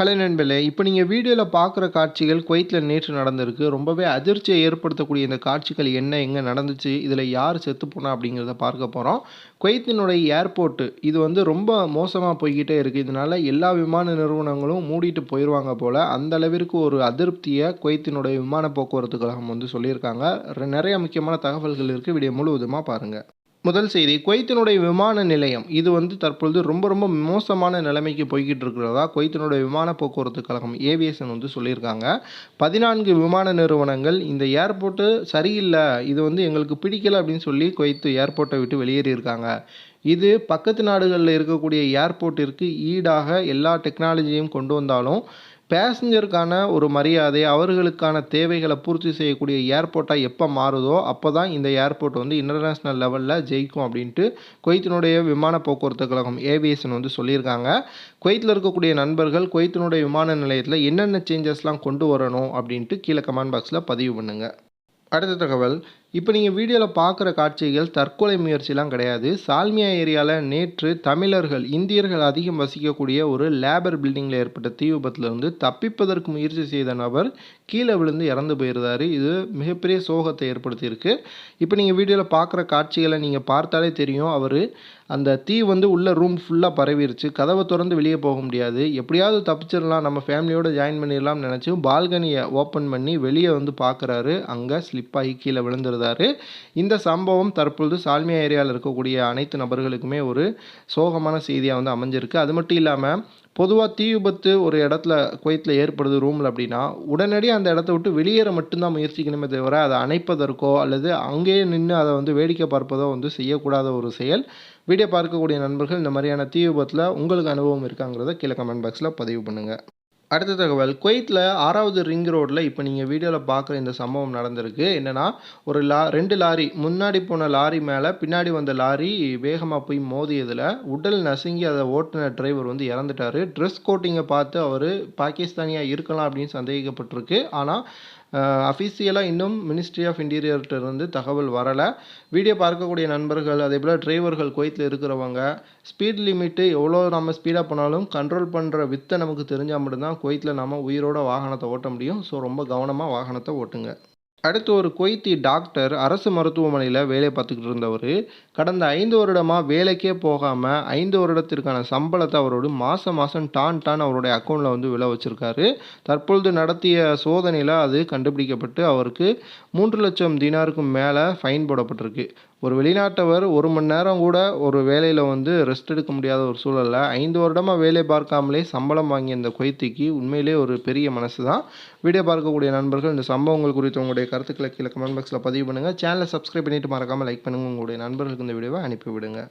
Hello நண்பர்களே இப்போ நீங்கள் வீடியோவில் பார்க்குற காட்சிகள் குவைத்தில் நேற்று நடந்திருக்கு. ரொம்பவே அதிர்ச்சியை ஏற்படுத்தக்கூடிய இந்த காட்சிகள் என்ன எங்கே நடந்துச்சு இதில் யார் செத்து போனா அப்படிங்கிறத பார்க்க போகிறோம் குவைத்தினுடைய ஏர்போர்ட்டு இது வந்து ரொம்ப மோசமாக போய்கிட்டே இருக்குது இதனால எல்லா விமான நிறுவனங்களும் மூடிட்டு போயிடுவாங்க போல். அந்த அளவிற்கு ஒரு அதிருப்தியை குவைத்தினுடைய விமான போக்குவரத்து கழகம் வந்து சொல்லியிருக்காங்க. நிறைய முக்கியமான தகவல்கள் இருக்குது வீடியோ முழுவதுமாக பாருங்கள் முதல் செய்தி குவைத்தினுடைய விமான நிலையம். இது வந்து தற்பொழுது ரொம்ப ரொம்ப மோசமான நிலைமைக்கு போய்கிட்டு இருக்கிறதா? குவைத்தினுடைய விமான போக்குவரத்து கழகம் ஏவியேஷன் வந்து சொல்லியிருக்காங்க. பதினான்கு விமான நிறுவனங்கள் இந்த ஏர்போர்ட்டு சரியில்லை இது வந்து எங்களுக்கு பிடிக்கல அப்படின்னு சொல்லி குவைத்து ஏர்போர்ட்டை விட்டு வெளியேறியிருக்காங்க. இது பக்கத்து நாடுகளில் இருக்கக்கூடிய ஏர்போர்ட்டிற்கு ஈடாக எல்லா டெக்னாலஜியும் கொண்டு வந்தாலும் பேசஞ்சருக்கான ஒரு மரியாதை அவர்களுக்கான தேவைகளை பூர்த்தி செய்யக்கூடிய ஏர்போர்ட்டாக எப்போ மாறுதோ அப்போ தான் இந்த ஏர்போர்ட் வந்து இன்டர்நேஷ்னல் லெவலில் ஜெயிக்கும் அப்படின்ட்டு குவைத்தினுடைய விமான போக்குவரத்து கழகம் ஏவியேஷன் வந்து சொல்லியிருக்காங்க. குவைத்தில் இருக்கக்கூடிய நண்பர்கள் குவைத்தினுடைய விமான நிலையத்தில் என்னென்ன சேஞ்சஸ்லாம் கொண்டு வரணும் அப்படின்ட்டு கீழே கமெண்ட் பாக்ஸில் பதிவு பண்ணுங்கள் அடுத்த தகவல் இப்போ நீங்கள் வீடியோவில் பார்க்குற காட்சிகள் தற்கொலை முயற்சிலாம் கிடையாது. சால்மியா ஏரியாவில் நேற்று தமிழர்கள் இந்தியர்கள் அதிகம் வசிக்கக்கூடிய ஒரு லேபர் பில்டிங்கில் ஏற்பட்ட தீ விபத்துலேருந்து தப்பிப்பதற்கு முயற்சி செய்த நபர் கீழே விழுந்து இறந்து போயிருந்தார். இது மிகப்பெரிய சோகத்தை ஏற்படுத்தியிருக்கு. இப்போ நீங்கள் வீடியோவில் பார்க்குற காட்சிகளை நீங்கள் பார்த்தாலே தெரியும். அவர் அந்த தீ வந்து உள்ள ரூம் ஃபுல்லாக பரவிருச்சு. கதவை திறந்து வெளியே போக முடியாது. எப்படியாவது தப்பிச்சிடலாம். நம்ம ஃபேமிலியோடு ஜாயின் பண்ணிடலாம்னு நினச்சி பால்கனியை ஓப்பன் பண்ணி வெளியே வந்து பார்க்குறாரு. அங்கே ஸ்லிப் ஆகி கீழே விழுந்துருந்தாரு இந்த சம்பவம் தற்பொழுது சால்மியா ஏரியாவில் இருக்கக்கூடிய அனைத்து நபர்களுக்குமே ஒரு சோகமான செய்தியாக வந்து அமைஞ்சிருக்கு. அது மட்டும் இல்லாமல் பொதுவாக தீ விபத்து ஒரு இடத்துல குவைத்தில் ஏற்படுது ரூமில் அப்படின்னா உடனடியாக அந்த இடத்த விட்டு வெளியேற மட்டும்தான் முயற்சிக்கணுமே தவிர அதை அணைப்பதற்கோ அல்லது அங்கேயே நின்று அதை வந்து வேடிக்கை பார்ப்பதோ வந்து செய்யக்கூடாத ஒரு செயல். வீடியோ பார்க்கக்கூடிய நண்பர்கள் இந்த மாதிரியான தீ விபத்தில் உங்களுக்கு அனுபவம் இருக்காங்கிறத கீழே கமெண்ட் பாக்ஸில் பதிவு பண்ணுங்கள் அடுத்த தகவல். குவைத்தில் ஆறாவது ரிங் ரோட்டில் இப்போ நீங்கள் வீடியோவில் பார்க்குற இந்த சம்பவம் நடந்திருக்கு. என்னென்னா ஒரு லா ரெண்டு லாரி முன்னாடி போன லாரி மேலே பின்னாடி வந்த லாரி வேகமாக போய் மோதியதில் உடல் நசுங்கி அதை ஓட்டுன டிரைவர் வந்து இறந்துட்டார். ட்ரெஸ் கோட்டிங்கை பார்த்து அவர் பாகிஸ்தானியாக இருக்கலாம் அப்படின்னு சந்தேகிக்கப்பட்டிருக்கு ஆனால் அஃபீஷியலாக இன்னும் மினிஸ்ட்ரி ஆஃப் இன்டீரியர்கிட்ட இருந்து தகவல் வரலை. வீடியோ பார்க்கக்கூடிய நண்பர்கள் அதே போல் டிரைவர்கள் குவைத்தில் இருக்கிறவங்க ஸ்பீட் லிமிட்டு எவ்வளோ நம்ம ஸ்பீடாக போனாலும் கண்ட்ரோல் பண்ணுற வித்தை நமக்கு தெரிஞ்சால் மட்டும்தான் குவைத்தில் நம்ம உயிரோட வாகனத்தை ஓட்ட முடியும். ஸோ ரொம்ப கவனமாக வாகனத்தை ஓட்டுங்க. அடுத்து ஒரு குவைத்தி டாக்டர் அரசு மருத்துவமனையில் வேலை பார்த்துக்கிட்டு இருந்தவர். கடந்த ஐந்து வருடமாக வேலைக்கே போகாமல் ஐந்து வருடத்திற்கான சம்பளத்தை அவரோட மாதம் மாதம் டான் டான் அவருடைய அக்கௌண்ட்டில் வந்து விழ வச்சுருக்காரு. தற்பொழுது நடத்திய சோதனையில் அது கண்டுபிடிக்கப்பட்டு அவருக்கு மூன்று லட்சம் தினாருக்கும் மேலே ஃபைன் போடப்பட்டிருக்கு. ஒரு வெளிநாட்டவர் ஒரு மணி நேரம் கூட ஒரு வேலையில் வந்து ரெஸ்ட் எடுக்க முடியாத ஒரு சூழலில் ஐந்து வருடமாக வேலை பார்க்காமலே சம்பளம் வாங்கிய இந்த கொய்த்திக்கு உண்மையிலே ஒரு பெரிய மனசு தான் வீடியோ பார்க்கக்கூடிய நண்பர்கள் இந்த சம்பவங்கள் குறித்து உங்களுடைய கருத்துக்களை கீழே கமெண்ட் பாக்ஸில் பதிவு பண்ணுங்கள் சேனலை சப்ஸ்கிரைப் பண்ணிவிட்டு மறக்காமல் லைக் பண்ணுங்கள் உங்களுடைய நண்பர்களுக்கு இந்த வீடியோவை அனுப்பிவிடுங்க